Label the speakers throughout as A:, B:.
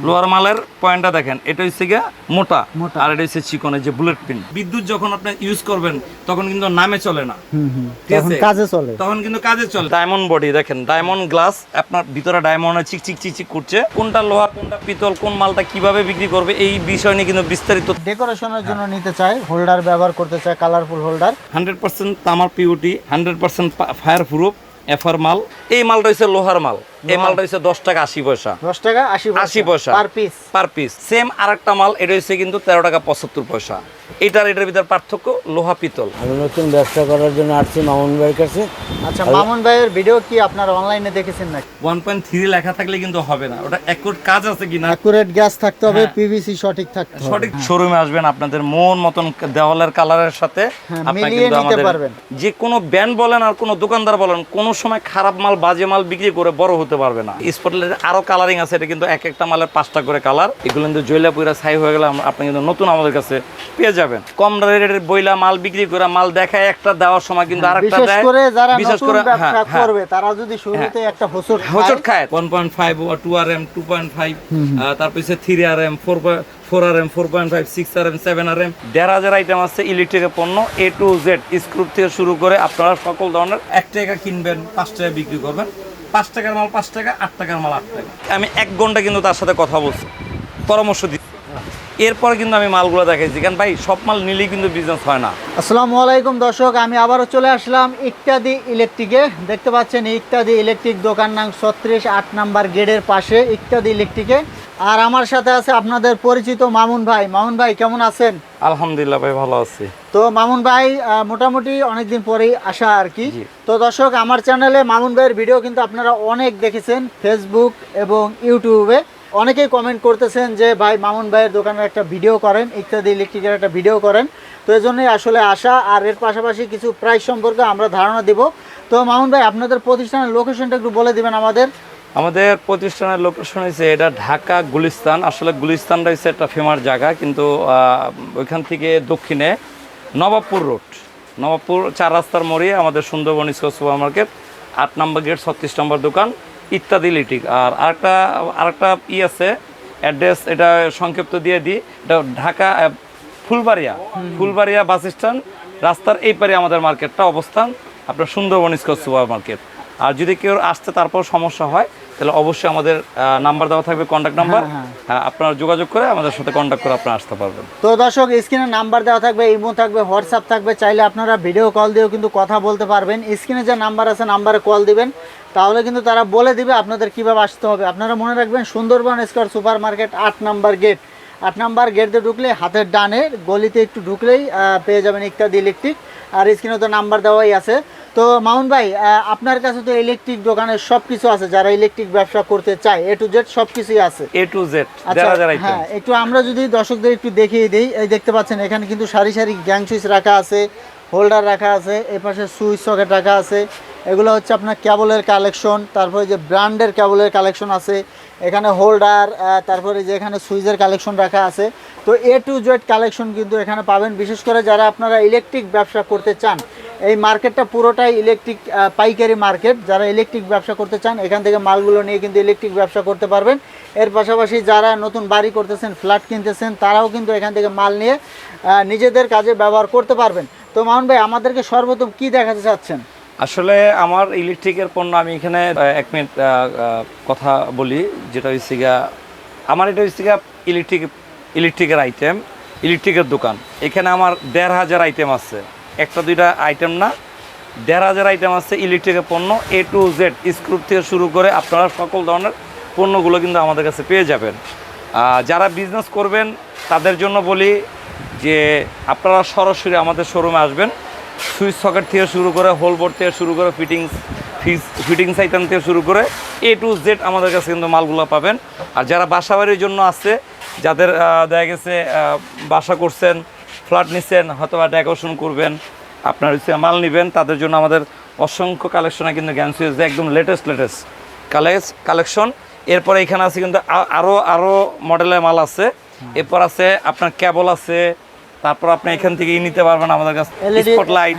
A: লোহার মালের পয়েন্টটা দেখেন এটা হচ্ছে গিয়া মোটা
B: মোটা।
A: আর এটা হচ্ছে চিকনের যে বুলেট পিন বিদ্যুৎ যখন আপনি ইউজ করবেন তখন কিন্তু নামে চলে না।
B: তখন কাজে চলে।
A: তখন কিন্তু কাজে চলে। ডায়মন্ড বডি দেখেন ডায়মন্ড গ্লাস আপনার ভিতরে ডায়মন্ড চিক চিক চিক চিক করছে। কোনটা লোহা কোনটা পিতল কোন মালটা কীভাবে বিক্রি করবে এই বিষয় নিয়ে কিন্তু বিস্তারিত
B: ডেকোরেশনের জন্য নিতে চাই হোল্ডার ব্যবহার করতে চাই কালারফুল হোল্ডার
A: হান্ড্রেড পার্সেন্ট তামার purity hundred percent fireproof FR মাল। এই মালটা হচ্ছে লোহার মাল। এই মালটা হচ্ছে দশ টাকা আশি পয়সা।
B: দশ টাকা আশি
A: আশি পয়সা।
B: Per piece.
A: Per piece. Same আরেকটা মাল এটা হচ্ছে কিন্তু তেরো টাকা পঁচাত্তর পয়সা। এটার এটার ভিতরে পার্থক্য লোহা পিতল।
C: আমি নতুন ব্যবসা করার জন্য আসছি মামুন ভাইয়ের কাছে।
B: আচ্ছা মামুন ভাইয়ের ভিডিও কি আপনারা অনলাইনে দেখেছেন নাকি?
A: ওয়ান পয়েন্ট থ্রি লেখা থাকলে কিন্তু হবে না। ওটা অ্যাকুরেট কাজ আছে কিনা?
B: অ্যাকুরেট গ্যাস থাকতে হবে
A: হ্যাঁ।
B: পিভিসি সঠিক থাকতে হবে।
A: সঠিক শোরুমে আসবেন আপনাদের মন মতন দেওয়ালের কালারের সাথে।
B: হ্যাঁ,
A: আপনারা কিন্তু আমাদের
B: পারবেন।
A: যে কোনো ব্যান্ড বলেন আর কোনো দোকানদার বলেন কোনো সময় খারাপ মাল বাজে মাল বিক্রি করে বড় হতে পারবে না। স্পটলাইট আরও কালারিং আছে এটা কিন্তু এক একটা মালের পাঁচটা করে কালার এগুলো কিন্তু জয়লা পুরা ছাই হয়ে গেলে আপনি কিন্তু নতুন আমাদের কাছে পেয়ে যাবেন। কম রেটের বইলা মাল বিক্রি করে মাল দেখায় একটা দেওয়ার সময় কিন্তু আরেকটা
B: বিশেষ
A: দেয়। বিশেষ করে হ্যাঁ
B: ব্যবসা
A: হ্যাঁ।
B: করবে তারা যদি শুরুতে একটা হোসট
A: হোচট খায়। One point five two R M two point five তারপর three R M four four R M four point five six R M seven R M দেড় হাজার আইটেম আছে ইলেকট্রিকের পণ্য এ টু জেড স্ক্রুপ থেকে শুরু করে আপনারা সকল ধরনের এক টাকা কিনবেন পাঁচ টাকা বিক্রি করবেন। পাঁচ টাকার মাল পাঁচ টাকা, আট টাকার মাল আট টাকা। আমি এক ঘণ্টা কিন্তু তার সাথে কথা বলছি, পরামর্শ দিচ্ছি। এরপরে কিন্তু আমি মালগুলো দেখাইছি। কারণ ভাই সব মাল নিলেই কিন্তু বিজনেস হয় না।
B: আসসালামু আলাইকুম দর্শক আমি আবারও চলে আসলাম ইত্যাদি ইলেকট্রিকে। দেখতে পাচ্ছেন ইত্যাদি ইলেকট্রিক দোকান নাম ছত্রিশ আট নাম্বার গেটের পাশে ইত্যাদি ইলেকট্রিকে। আর আমার সাথে আছে আপনাদের পরিচিত মামুন ভাই। মামুন ভাই কেমন আছেন?
A: আলহামদুলিল্লাহ ভাই ভালো আছি।
B: তো মামুন ভাই মোটামুটি অনেকদিন পরেই আসা আর কি। তো দর্শক আমার চ্যানেলে মামুন ভাইয়ের ভিডিও কিন্তু আপনারা অনেক দেখেছেন ফেসবুক এবং ইউটিউবে অনেকেই কমেন্ট করতেছেন যে, ভাই, মামুন ভাইয়ের দোকানের একটা ভিডিও করেন, ইত্যাদি ইলেকট্রিকের একটা ভিডিও করেন। তো এই জন্যই আসলে আসা আর এর পাশাপাশি কিছু প্রাইস সম্পর্কে আমরা ধারণা দিব। তো মামুন ভাই, আপনাদের প্রতিষ্ঠানের লোকেশনটা একটু বলে দিবেন আমাদের।
A: আমাদের প্রতিষ্ঠানের লোকেশন হয়েছে এটা ঢাকা গুলিস্তান। আসলে গুলিস্তানটা হচ্ছে একটা ফেমাস জায়গা, কিন্তু ওইখান থেকে দক্ষিণে নবাবপুর রোড। নবাবপুর চার রাস্তার মোড়ে আমাদের সুন্দরবন স্কোয়ার সুপার মার্কেট আট নম্বর গেট, ছত্রিশ নম্বর দোকান। ইত্যাদি লিটিক। আর আরেকটা আরেকটা ই আছে অ্যাড্রেস এটা সংক্ষিপ্ত দিয়ে দিই। এটা ঢাকা ফুলবাড়িয়া। ফুলবাড়িয়া বাস স্ট্যান্ড রাস্তার এই পারে আমাদের মার্কেটটা অবস্থান। আপনার সুন্দরবন স্কোয়ার সুপার মার্কেট আর যদি কেউ আসতে তারপর সমস্যা হয় তাহলে অবশ্যই আমাদের নাম্বার দেওয়া থাকবে কন্ট্যাক্ট নাম্বার
B: হ্যাঁ,
A: হ্যাঁ আপনারা যোগাযোগ করে আমাদের সাথে কন্ট্যাক্ট করে আপনারা আসতে পারবেন।
B: তো দর্শক স্ক্রিনে নাম্বার দেওয়া থাকবে ইমো থাকবে হোয়াটসঅ্যাপ থাকবে চাইলে আপনারা ভিডিও কল দিয়েও কিন্তু কথা বলতে পারবেন। স্ক্রিনে যে নাম্বার আছে নাম্বারে কল দিবেন। তাহলে কিন্তু তারা বলে দিবে আপনাদের কীভাবে আসতে হবে। আপনারা মনে রাখবেন সুন্দরবন স্কোয়ার সুপার মার্কেট আট নাম্বার গেট আট নাম্বার গেট দিয়ে ঢুকলে হাতের ডানে গলিতে একটু ঢুকলেই পেয়ে যাবেন ইত্যাদি ইলেকট্রিক আর স্ক্রিনে তো নাম্বার দেওয়াই আছে। তো মামুন ভাই আপনার কাছে তো ইলেকট্রিক দোকানের সবকিছু আছে যারা ইলেকট্রিক ব্যবসা করতে চায় এ টু জেড সবকিছুই আছে।
A: এ টু জেড হাজার আইটেম
B: হ্যাঁ একটু আমরা যদি দর্শকদের একটু দেখিয়ে দিই এই দেখতে পাচ্ছেন এখানে কিন্তু সারি সারি গ্যাং সুইচ রাখা আছে হোল্ডার রাখা আছে এই পাশে সুইচ সকেট রাখা আছে এগুলো হচ্ছে আপনার কেবলের কালেকশন তারপরে যে ব্র্যান্ডের কেবলের কালেকশন আছে এখানে হোল্ডার তারপরে যে এখানে সুইচের কালেকশন রাখা আছে তো এ টু জেড কালেকশন কিন্তু এখানে পাবেন। বিশেষ করে যারা আপনারা ইলেকট্রিক ব্যবসা করতে চান এই মার্কেটটা পুরোটাই ইলেকট্রিক পাইকারি মার্কেট। যারা ইলেকট্রিক ব্যবসা করতে চান, এখান থেকে মালগুলো নিয়ে কিন্তু ইলেকট্রিক ব্যবসা করতে পারবেন। এর পাশাপাশি যারা নতুন বাড়ি করতেছেন ফ্ল্যাট কিনতেছেন, তারাও কিন্তু এখান থেকে মাল নিয়ে নিজেদের কাজে ব্যবহার করতে পারবেন। তো মামুন ভাই, আমাদেরকে সর্বপ্রথম কি দেখাতে চাচ্ছেন?
A: আসলে আমার ইলেকট্রিকের পণ্য আমি এখানে এক মিনিট কথা বলি। যেটা হচ্ছে গিয়া, আমার এটা হচ্ছে গিয়া ইলেকট্রিক ইলেকট্রিকের আইটেম ইলেকট্রিকের দোকান। এখানে আমার দেড় হাজার আইটেম আছে। একটা দুইটা আইটেম না। দেড় হাজার আইটেম আছে ইলেকট্রিকের পণ্য। এ টু জেড স্ক্রুপ থেকে শুরু করে আপনারা সকল ধরনের পণ্যগুলো কিন্তু আমাদের কাছে পেয়ে যাবেন। যারা বিজনেস করবেন, তাদের জন্য বলি যে আপনারা সরাসরি আমাদের শোরুমে আসবেন। সুইচ সকেট থেকে শুরু করে হোল বোর্ড থেকে শুরু করে ফিটিংস ফিস ফিটিংস আইটেম থেকে শুরু করে এ টু জেড আমাদের কাছে কিন্তু মালগুলো পাবেন। আর যারা বাসা বাড়ির জন্য আসছে যাদের দেখা গেছে বাসা করছেন ফ্ল্যাট নিচ্ছেন হয়তো বা ডেকোরেশন করবেন আপনার হচ্ছে মাল নেবেন তাদের জন্য আমাদের অসংখ্য কালেকশনে কিন্তু জ্ঞান সুইচ একদম লেটেস্ট লেটেস্ট কালেক্স কালেকশন এরপরে এখানে আছে কিন্তু আ- আরও আরও মডেলের মাল আছে। এরপর আছে আপনার কেবল আছে তারপর আপনি এখান থেকে নিতে পারবেন আমাদের কাছে spotlight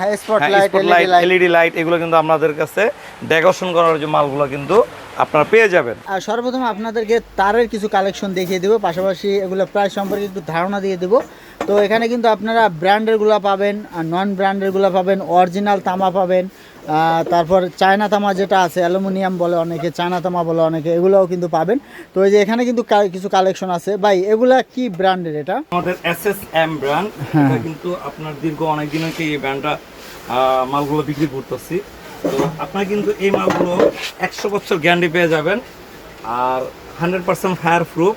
B: LED
A: light LED light এগুলো কিন্তু আমাদের কাছে ডেকোরেশন করার যে মালগুলো কিন্তু আপনারা পেয়ে যাবেন।
B: আর সর্বপ্রথম আপনাদেরকে তারের কিছু কালেকশন দেখিয়ে দেবো পাশাপাশি এগুলো প্রায় সম্পর্কে একটু ধারণা দিয়ে দেবো। তো এখানে কিন্তু আপনারা ব্র্যান্ডেরগুলো পাবেন আর নন ব্র্যান্ডেরগুলো পাবেন অরিজিনাল তামা পাবেন তারপর চায়না তামা যেটা আছে অ্যালুমিনিয়াম বলে অনেকে চায়না তামা বলে অনেকে এগুলোও কিন্তু পাবেন। তো এই যে এখানে কিন্তু কিছু কালেকশন আছে। ভাই এগুলা কি ব্র্যান্ডের এটা?
A: আমাদের এস এস এম ব্র্যান্ড এটা কিন্তু আপনার দীর্ঘ অনেক দিন থেকে এই ব্র্যান্ডটা মালগুলো বিক্রি করতেছি। তো আপনার কিন্তু এই মালগুলো একশো বছর গ্যারান্টি পেয়ে যাবেন আর হান্ড্রেড পার্সেন্ট ফায়ার প্রুফ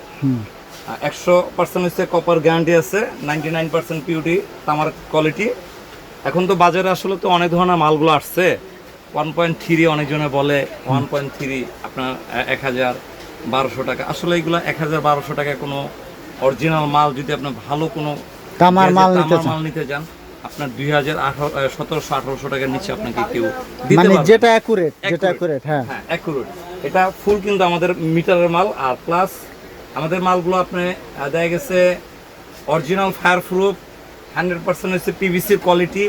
A: একশো পার্সেন্ট হচ্ছে কপার গ্যারান্টি আছে নাইনটি নাইন পার্সেন্ট পিউটি তামার কোয়ালিটি এখন তো বাজারে আসলে তো অনেক ধরনের মালগুলো আসছে। ওয়ান পয়েন্ট থ্রি অনেকজনে বলে ওয়ান পয়েন্ট থ্রি আপনার এক হাজার বারোশো টাকা। আসলে এগুলো এক হাজার বারোশো টাকায় কোনো অরিজিনাল মাল যদি আপনার ভালো কোনো
B: তামার মাল নিতে চান।
A: আপনার দুই হাজার আঠারো সতেরোশো আঠারোশো টাকার নিচে আপনাকে কেউ দিতে
B: মানে যেটা অ্যাকুরেট যেটা। অ্যাকুরেট হ্যাঁ।
A: হ্যাঁ অ্যাকুরেট এটা ফুল কিন্তু আমাদের মিটারের মাল আর প্লাস আমাদের মালগুলো আপনি দেখা গেছে original fireproof hundred percent হচ্ছে পিভিসির কোয়ালিটি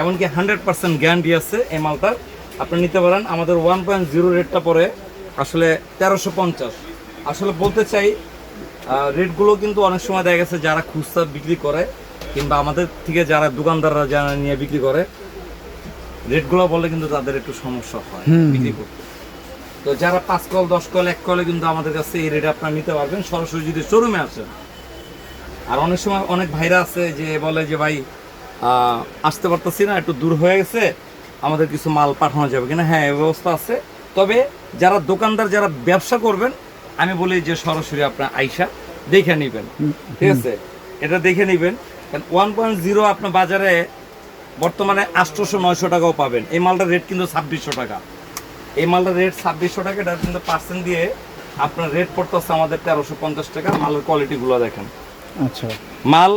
A: এমনকি হান্ড্রেড পার্সেন্ট গ্যারান্টি আছে এই মালটার। আপনি নিতে পারেন আমাদের ওয়ান পয়েন্ট জিরো রেটটা পরে আসলে তেরোশো পঞ্চাশ। আসলে বলতে চাই রেটগুলো কিন্তু অনেক সময় দেখা গেছে যারা খুচরা বিক্রি করে কিংবা আমাদের থেকে যারা দোকানদাররা যারা নিয়ে বিক্রি করে রেটগুলো বলে কিন্তু তাদের একটু সমস্যা হয় বিক্রি করতে। তো যারা পাঁচ কল দশ কল এক কলে কিন্তু আমাদের কাছে এই রেটে আপনারা নিতে পারবেন। সরাসরি যদি শোরুমে আসেন। আর অনেক সময় অনেক ভাইরা আছে যে বলে যে ভাই আসতে পারতেছি না একটু দূর হয়ে গেছে আমাদের কিছু মাল পাঠানো যাবে কিনা? হ্যাঁ এই ব্যবস্থা আছে। তবে যারা দোকানদার যারা ব্যবসা করবেন আমি বলি যে সরাসরি আপনার আইসা দেখে নেবেন। ঠিক আছে? এটা দেখে নেবেন। কারণ ওয়ান পয়েন্ট জিরো আপনার বাজারে বর্তমানে আটশোশো নয়শো টাকাও পাবেন। এই মালটার রেট কিন্তু ছাব্বিশশো টাকা। এই মালটার রেট ছাব্বিশশো টাকা এটা কিন্তু পার্সেন্ট দিয়ে আপনার রেট পড়তে পড়তেছে আমাদের তেরোশো পঞ্চাশ টাকা মালের কোয়ালিটিগুলো দেখেন।
B: আচ্ছা।
A: মাল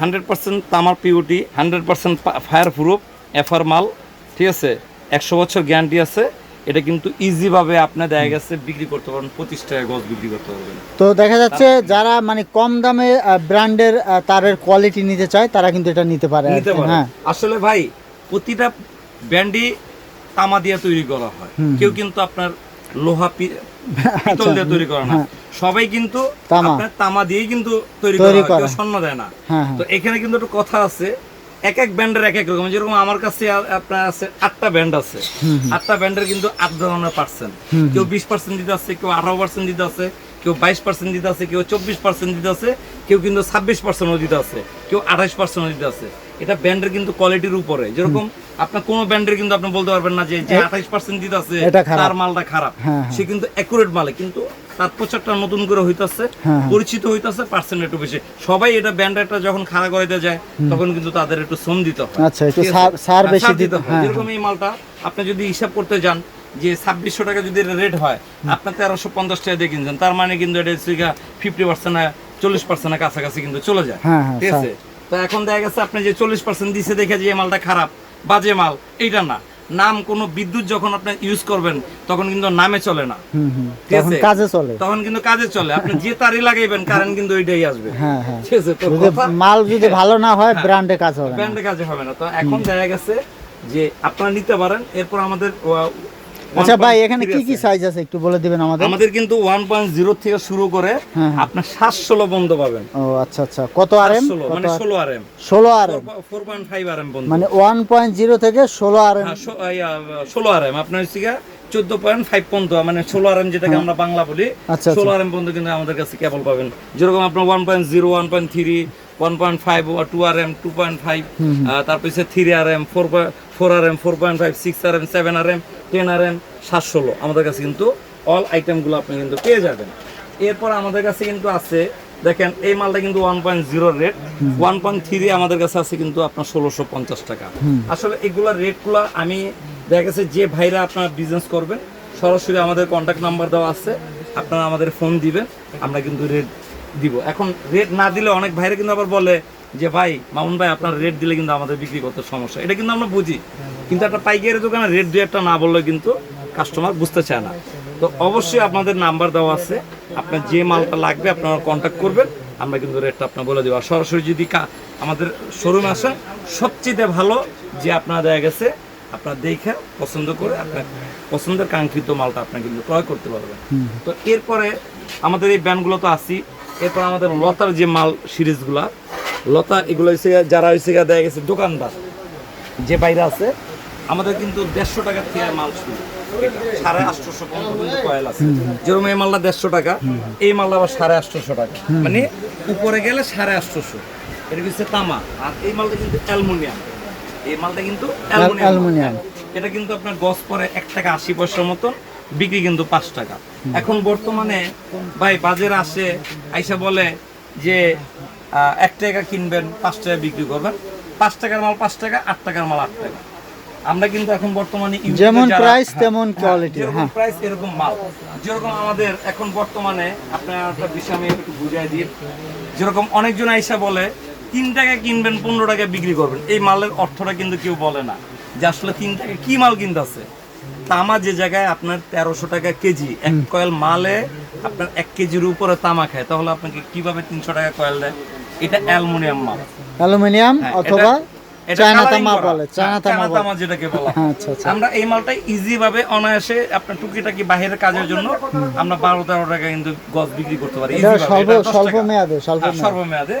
A: হান্ড্রেড পার্সেন্ট তামার purity hundred percent fireproof FR মাল ঠিক আছে? একশো বছর গ্যারান্টি আছে এটা কিন্তু ইজিভাবে আপনি দেখা গেছে বিক্রি করতে পারবেন পঁচিশ টাকা গজ বিক্রি করতে পারবেন।
B: তো দেখা যাচ্ছে যারা মানে কম দামে ব্র্যান্ডের তারের কোয়ালিটি নিতে চায় তারা কিন্তু এটা নিতে পারে
A: নিতে
B: কি,
A: পারেন
B: হ্যাঁ।
A: আসলে ভাই প্রতিটা ব্যান্ডই তামা দিয়ে তৈরি করা হয়। কেউ কিন্তু আপনার লোহা পিতল দিয়ে তৈরি করে না। সবাই কিন্তু
B: আচ্ছা, হ্যাঁ।
A: আপনার তামা দিয়েই কিন্তু তৈরি করা হয় কেউ স্বর্ণ দেয় না।
B: হ্যাঁ হ্যাঁ।
A: তো এখানে কিন্তু একটা কথা আছে এক এক ব্যান্ডের এক এক রকম। যেরকম আমার কাছে আপনার আছে আটটা ব্যান্ড আছে। আটটা ব্যান্ডের কিন্তু আট ধরনের পার্সেন্ট কেউ বিশ পার্সেন্ট দিতে আছে কেউ আঠারো পার্সেন্ট দিতে আছে কেউ বাইশ পার্সেন্ট দিতে আছে কেউ চব্বিশ পার্সেন্ট দিতে আছে কেউ কিন্তু ছাব্বিশ পার্সেন্টও দিতে আছে কেউ আঠাশ পার্সেন্টও দিতে আছে। এটা ব্যান্ডের কিন্তু কোয়ালিটির উপরে। যেরকম আপনার কোনো ব্যান্ডের কিন্তু আপনি বলতে পারবেন না যে যে আঠাশ পার্সেন্ট দিতে আছে তার মালটা খারাপ।
B: হ্যাঁ, হ্যাঁ।
A: সে কিন্তু অ্যাকুরেট মালে কিন্তু তার প্রচারটা নতুন করে হইতাছে
B: হ্যাঁ।
A: পরিচিত হইতাছে পার্সেন্ট একটু বেশি। সবাই এটা যখন খাড়া করাইতে যায় তখন কিন্তু তাদের একটু শ্রম দিতে হয়।
B: আচ্ছা, একটু
A: হ্যাঁ,
B: বেশি দিতে-
A: হয়।
B: হ্যাঁ,
A: এই মালটা আপনি যদি হিসাব করতে যান যে ছাব্বিশশো টাকা যদি রেট হয় আপনার তেরোশো পঞ্চাশ টাকা দিয়ে কিনছেন। তার মানে কিন্তু এটা ফিফটি পার্সেন্ট চল্লিশ পার্সেন্টের কাছাকাছি কিন্তু চলে যায়। ঠিক আছে? তো এখন দেখা গেছে আপনি যে চল্লিশ পার্সেন্ট দিছে দেখে যে এই মালটা খারাপ বাজে মাল এইটা না। নাম কোনো বিদ্যুৎ যখন আপনি ইউজ করবেন তখন কিন্তু নামে চলে না। ঠিক আছে?
B: কাজে চলে।
A: তখন কিন্তু কাজে চলে। আপনি যে তারই লাগাইবেন কারেন্ট কিন্তু ওইটাই আসবে।
B: হ্যাঁ হ্যাঁ।
A: ঠিক আছে? তো
B: মাল যদি ভালো না হয় ব্র্যান্ডে কাজ হবে না।
A: ব্র্যান্ডে কাজে হবে না। তো এখন দেখা গেছে যে আপনারা নিতে পারেন এরপর আমাদের
B: আচ্ছা ভাই এখানে কি কি সাইজ আছে একটু বলে দিবেন আমাদের?
A: আমাদের কিন্তু ওয়ান পয়েন্ট জিরো থেকে শুরু করে
B: হ্যাঁ, হ্যাঁ।
A: আপনার সাত ষোলো বন্ধ পাবেন।
B: ও আচ্ছা আচ্ছা। কত আর এম
A: ষোলো মানে ষোলো আর এম
B: ষোলো আর এম
A: ফোর পয়েন্ট আর বন্ধ।
B: মানে ওয়ান পয়েন্ট জিরো থেকে ষোলো আর এম
A: হ্যাঁ, ষো- ইয়া, ষোলো আর এম আপনার হচ্ছে চোদ্দ পয়েন্ট ফাইভ পর্যন্ত মানে ষোলো আর এম যেটাকে আমরা বাংলা বলি
B: হ্যাঁ। আচ্ছা,
A: ষোলো আর এম পর্যন্ত কিন্তু আমাদের কাছে কেবল পাবেন। যেরকম আপনার one point zero one point three one point five two R M two point five তারপর three R M four four R M four point five, six R M seven R M ten R M সাত ষোলো আমাদের কাছে কিন্তু all আইটেমগুলো আপনি কিন্তু পেয়ে যাবেন। এরপর আমাদের কাছে কিন্তু আছে, দেখেন, এই মালটা কিন্তু one point zero rate one point three আমাদের কাছে আছে কিন্তু আপনার ষোলোশো পঞ্চাশ টাকা। আসলে এগুলা রেটগুলো আমি দেখা গেছে যে ভাইরা আপনারা বিজনেস করবেন, সরাসরি আমাদের কন্ট্যাক্ট নাম্বার দেওয়া আছে, আপনারা আমাদের ফোন দিবেন, আমরা কিন্তু রেট দিব। এখন রেট না দিলে অনেক ভাইরা কিন্তু আবার বলে যে ভাই মামুন ভাই আপনার রেট দিলে কিন্তু আমাদের বিক্রি করতে সমস্যা। এটা কিন্তু আমরা বুঝি। কিন্তু একটা পাইকারি দোকানে রেট দু একটা না বললে কিন্তু কাস্টমার বুঝতে চায় না। তো অবশ্যই আপনাদের নাম্বার দেওয়া আছে। আপনার যে মালটা লাগবে আপনারা কন্ট্যাক্ট করবেন। আমরা কিন্তু রেটটা আপনার বলে দেবো। আর সরাসরি যদি আমাদের শোরুমে আসেন সবচেয়ে ভালো যে আপনারা দেখা গেছে আপনার দেখে পছন্দ করে আপনার পছন্দের কাঙ্ক্ষিত মালটা আপনার কিন্তু ক্রয় করতে পারবেন। তো এরপরে আমাদের এই ব্যান্ডগুলো তো আসি এরপর আমাদের লতার যে মাল সিরিজগুলা লতা এগুলো হচ্ছে যারা হচ্ছে দেখা গেছে দোকানদার। যে বাইরে আছে আমাদের কিন্তু দেড়শো টাকার থেকে মাল শুরু। সাড়ে আটশোশো পর্যন্ত কয়েল আছে। যেরকম এই মালটা দেড়শো টাকা এই মালটা আবার সাড়ে আটশোশো টাকা। মানে উপরে গেলে সাড়ে আটশোশো। এটা হচ্ছে তামা। আর এই মালটা কিন্তু অ্যালুমিনিয়াম। এই মালটা কিন্তু অ্যালুমিনিয়াম। এটা কিন্তু আপনার গজ পরে এক টাকা আশি পয়সার মতন বিক্রি কিন্তু পাঁচ টাকা। এখন বর্তমানে ভাই বাজারে আসে আইসা বলে যে এক টাকা কিনবেন পাঁচ টাকা বিক্রি করবেন। পাঁচ টাকার মাল পাঁচ টাকা আট টাকার মাল আট টাকা। আমরা কিন্তু এখন বর্তমানে
B: যেমন price
A: হ্যাঁ,
B: তেমন
A: হ্যাঁ, যেরকম
B: হ্যাঁ।
A: প্রাইস এরকম মাল। যেরকম আমাদের এখন বর্তমানে আপনার একটা বিষয় আমি একটু বুঝাই দিই। যেরকম অনেকজন আইসা বলে তিন টাকা কিনবেন পনেরো টাকা বিক্রি করবেন। এই মালের অর্থটা কিন্তু কেউ বলে না। যে আসলে তিন টাকা কি মাল কিনতেছে? তামা যে জায়গায় আপনার তেরোশো টাকা কেজি এক কয়েল মালে আপনার এক কেজির উপরে তামা খায় তাহলে আপনাকে কীভাবে তিনশো টাকা কয়েল দেয়? এটা অ্যালুমিনিয়াম মাল
B: অ্যালুমিনিয়াম
A: হ্যাঁ,
B: অথবা
A: হ্যাঁ,
B: আচ্ছা আচ্ছা।
A: আমরা এই মালটাই ইজি ভাবে অনায়াসে আপনার টুকিটাকি বাহিরের কাজের জন্য আমরা বারো তেরো টাকা কিন্তু গজ বিক্রি করতে পারি
B: এটা
A: easy ভাবে।
B: স্বল্প
A: এটা 10
B: স্বল্প
A: টাকা।
B: মেয়াদে স্বল্প
A: হ্যাঁ,
B: মেয়াদে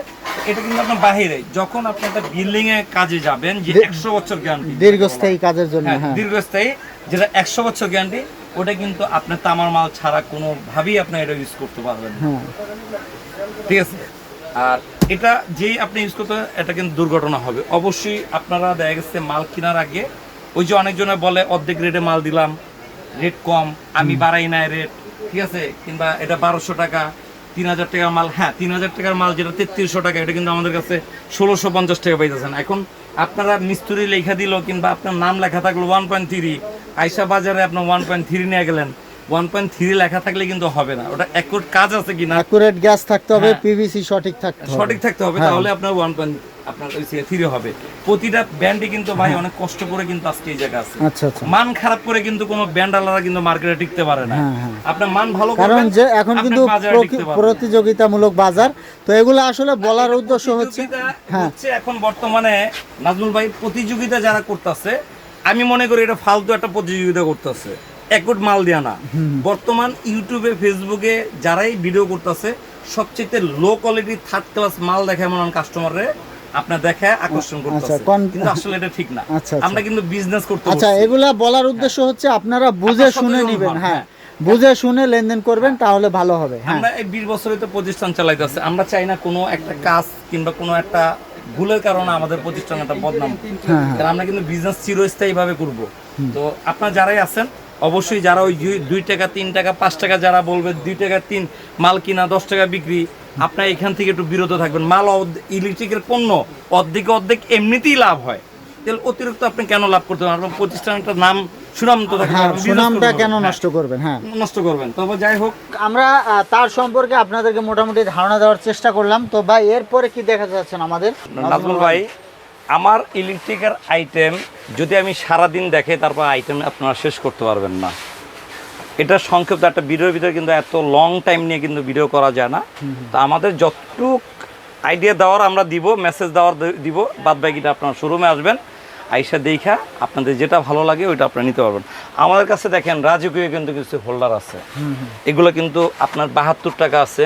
A: এটা কিন্তু আপনার বাহিরে যখন আপনি একটা বিল্ডিং এ কাজে যাবেন যে একশো বছর গ্যারান্টি
B: দীর্ঘস্থায়ী কাজের জন্য
A: দীর্ঘস্থায়ী যেটা একশো বছর গ্যারান্টি ওটা কিন্তু আপনার তামার মাল ছাড়া কোনো ভাবেই আপনি এটা ইউজ করতে পারবেন ঠিক আছে? আর এটা যেই আপনি ইউজ করতে এটা কিন্তু দুর্ঘটনা হবে। অবশ্যই আপনারা দেখা গেছে মাল কেনার আগে ওই যে অনেকজনে বলে অর্ধেক রেটে মাল দিলাম রেট কম আমি বাড়াই নাই রেট ঠিক আছে? কিংবা এটা বারোশো টাকা তিন হাজার টাকার মাল হ্যাঁ তিন হাজার টাকার মাল যেটা তেত্রিশশো টাকা এটা কিন্তু আমাদের কাছে ষোলোশো পঞ্চাশ টাকা পাইতেছেন। এখন আপনারা মিস্ত্রি লেখা দিল কিংবা আপনার নাম লেখা থাকল ওয়ান পয়েন্ট থ্রি আইসা বাজারে আপনার ওয়ান পয়েন্ট থ্রি নিয়ে গেলেন। ওয়ান পয়েন্ট থ্রি লেখা থাকলে কিন্তু হবে না। ওটা অ্যাকুরেট কাজ আছে কিনা?
B: অ্যাকুরেট গ্যাস থাকতে হবে
A: হ্যাঁ।
B: পিভিসি সঠিক থাকতে হবে।
A: সঠিক থাকতে হবে
B: হ্যাঁ।
A: তাহলে আপনার ওয়ান পয়েন্ট আপনার ওই থ্রি হবে। প্রতিটা ব্যান্ডে কিন্তু ভাই অনেক কষ্ট করে কিন্তু আজকে এই জায়গা আছে।
B: আচ্ছা আচ্ছা।
A: মান খারাপ করে কিন্তু কোনো ব্যান্ড আলাদা কিন্তু মার্কেটে টিকতে পারে না।
B: হ্যাঁ, হ্যাঁ।
A: আপনার মান ভালো
B: কারণ যে এখন কিন্তু। প্রতিযোগিতামূলক বাজার। তো এগুলো আসলে বলার উদ্দেশ্য হচ্ছে হ্যাঁ।
A: হচ্ছে এখন বর্তমানে নাজমুল ভাই প্রতিযোগিতা যারা করতেছে আমি মনে করি এটা ফালতু একটা প্রতিযোগিতা করতেছে। একট মাল দেয়া না। বর্তমান ইউটিউবে ফেসবুকে যারাই ভিডিও করতেছে সবচেয়ে লো কোয়ালিটি থার্ড ক্লাস মাল দেখে এমন কাস্টমারে আপনার দেখে আকর্ষণ করতেছে। কিন্তু আসলে এটা ঠিক না।
B: আচ্ছা, আচ্ছা।
A: আমরা কিন্তু বিজনেস করতে
B: আচ্ছা এগুলা বলার উদ্দেশ্য হচ্ছে আপনারা বুঝে শুনে নেবেন হ্যাঁ।
A: হ্যাঁ।
B: বুঝে শুনে লেনদেন করবেন তাহলে ভালো হবে হ্যাঁ।
A: আমরা এই বিশ বছরে তো প্রতিষ্ঠান চালাইতেছে। আমরা চাই না কোনো একটা কাজ কিংবা কোনো একটা ভুলের কারণে আমাদের প্রতিষ্ঠান একটা বদনাম।
B: হ্যাঁ, হ্যাঁ।
A: কারণ আমরা কিন্তু বিজনেস চিরস্থায়ী ভাবে করব তো আপনার যারাই আছেন অবশ্যই যারা ওই দুই- টাকা তিন টাকা পাঁচ টাকা যারা বলবে দুই টাকা তিন মাল কিনা দশ টাকা বিক্রি আপনার এখান থেকে একটু বিরত থাকবেন। মাল ইলেকট্রিকের পণ্য অর্ধেক অর্ধেক এমনিতেই লাভ হয়। তাহলে অতিরিক্ত আপনি কেন লাভ করতে পারেন আপনার প্রতিষ্ঠানটার নাম সুনাম তো থাকবে,
B: হ্যাঁ
A: আপনি business
B: সুনামটা কেন নষ্ট করবেন?
A: নষ্ট করবেন। তবে যাই হোক
B: আমরা তার সম্পর্কে আপনাদেরকে মোটামুটি ধারণা দেওয়ার চেষ্টা করলাম। তো ভাই এরপরে কি দেখা যাচ্ছেন আমাদের?
A: নাজমুল ভাই আমার ইলেকট্রিকের আইটেম যদি আমি সারা দিন দেখে তারপর আইটেম আপনারা শেষ করতে পারবেন না। এটা সংক্ষিপ্ত একটা ভিডিওর ভিতরে কিন্তু এত লং টাইম নিয়ে কিন্তু ভিডিও করা যায় না। তো আমাদের যতটুক আইডিয়া দেওয়ার আমরা দিব মেসেজ দেওয়ার দিব, বাদ বাকিটা আপনার শোরুমে আসবেন, আইসা দেখা আপনাদের যেটা ভালো লাগে ওইটা আপনারা নিতে পারবেন। আমাদের কাছে দেখেন রাজকীয় কিন্তু কিছু হোল্ডার আছে। এগুলো কিন্তু আপনার বাহাত্তর টাকা আছে,